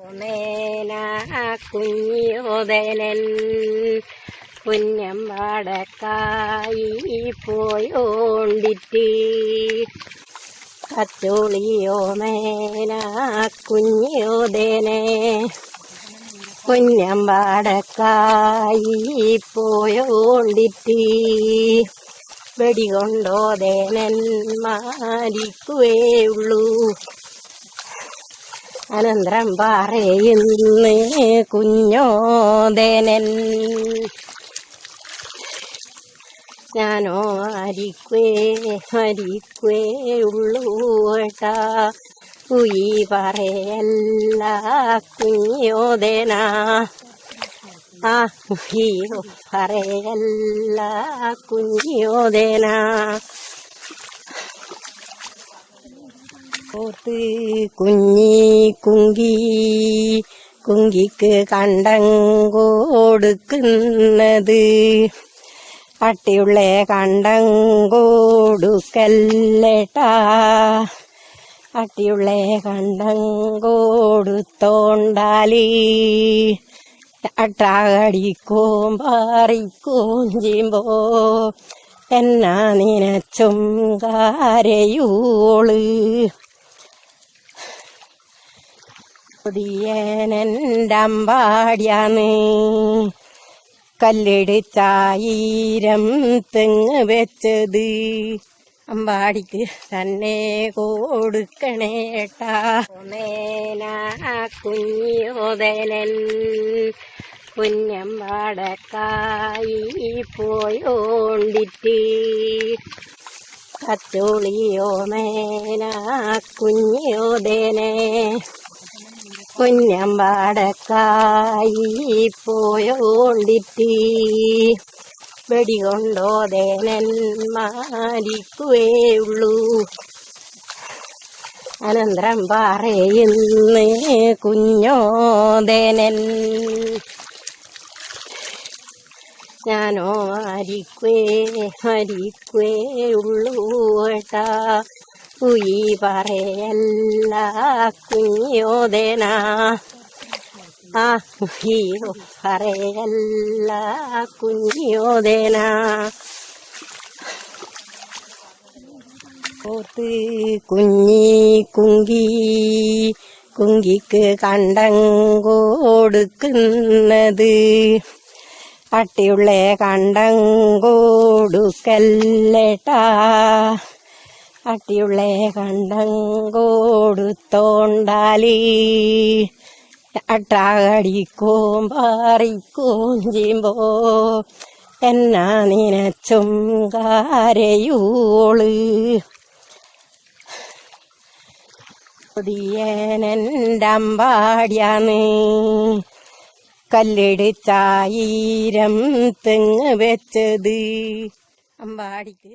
ഓമേന കുഞ്ഞോദനൻ കുഞ്ഞമ്പാടക്കായി പോയോണ്ടിട്ട് കച്ചോളിയോമേന കുഞ്ഞോദനെ കുഞ്ഞമ്പാടക്കായി പോയോണ്ടിട്ട് വെടികൊണ്ടോദേനൻ മാരിക്കുവേ ഉള്ളൂ അനന്തരം പറയുന്നേ കുഞ്ഞോദേനൻ. ഞാനോ അരിക്കേ അരിക്കേ ഉള്ളൂട്ട കുയി പറയല്ല കുഞ്ഞോദേന. ആ കുയോ പറയല്ല കുഞ്ഞോദേന. ഓർത്ത് കുഞ്ഞി കുങ്കി. കുങ്കിക്ക് കണ്ടം കൊടുക്കുന്നത്. പട്ടിയുള്ള കണ്ടം കൊടുക്കല്ലേട്ടാ. പട്ടിയുള്ള കണ്ടം കൊടുത്തോണ്ടാലി. അട്ടാകടിക്കും ചെയ്യുമ്പോ എന്നാ നിനച്ചും കാരയൂൾ. പുതിയനന്റമ്പാടിയാന്ന് കല്ലെടുത്തായിരം തെങ്ങ് വെച്ചത്. അമ്പാടിക്ക് തന്നെ കൊടുക്കണേട്ടാ കുഞ്ഞോദനൻ കുഞ്ഞമ്പാടക്കായി പോയോണ്ടിട്ട്. കച്ചോളിയോ മേന കുഞ്ഞോദനെ കുഞ്ഞമ്പാടക്കായി പോയോണ്ടിട്ട്. വെടികൊണ്ടോ ദേനന്മാരിക്കുവേ ഉള്ളൂ. അനന്തരം പറയുന്ന കുഞ്ഞോദേനൻ ഞാനോ അരിക്വേ അരിക്വേ ഉള്ളൂ ഏട്ടാ. കുയി പറയല്ല കുഞ്ഞോദന ആ കുയ്യോ പറയല്ല കുഞ്ഞോദന കോത്ത് കുഞ്ഞി കുങ്കി കുങ്കിക്ക് കണ്ടം കൊടുക്കുന്നത്. പട്ടിയുള്ള കണ്ടം പട്ടിയുള്ള കണ്ടങ്കോടുത്തോണ്ടാലി. അട്ടാകടിക്കും ചെയ്യുമ്പോ എന്നാ നിനച്ചും കാരയൂൾ. പുതിയനന്റമ്പാടിയാന്ന് കല്ലെടുത്തായിരം തെങ്ങ് വെച്ചത്. അമ്പാടിക്ക്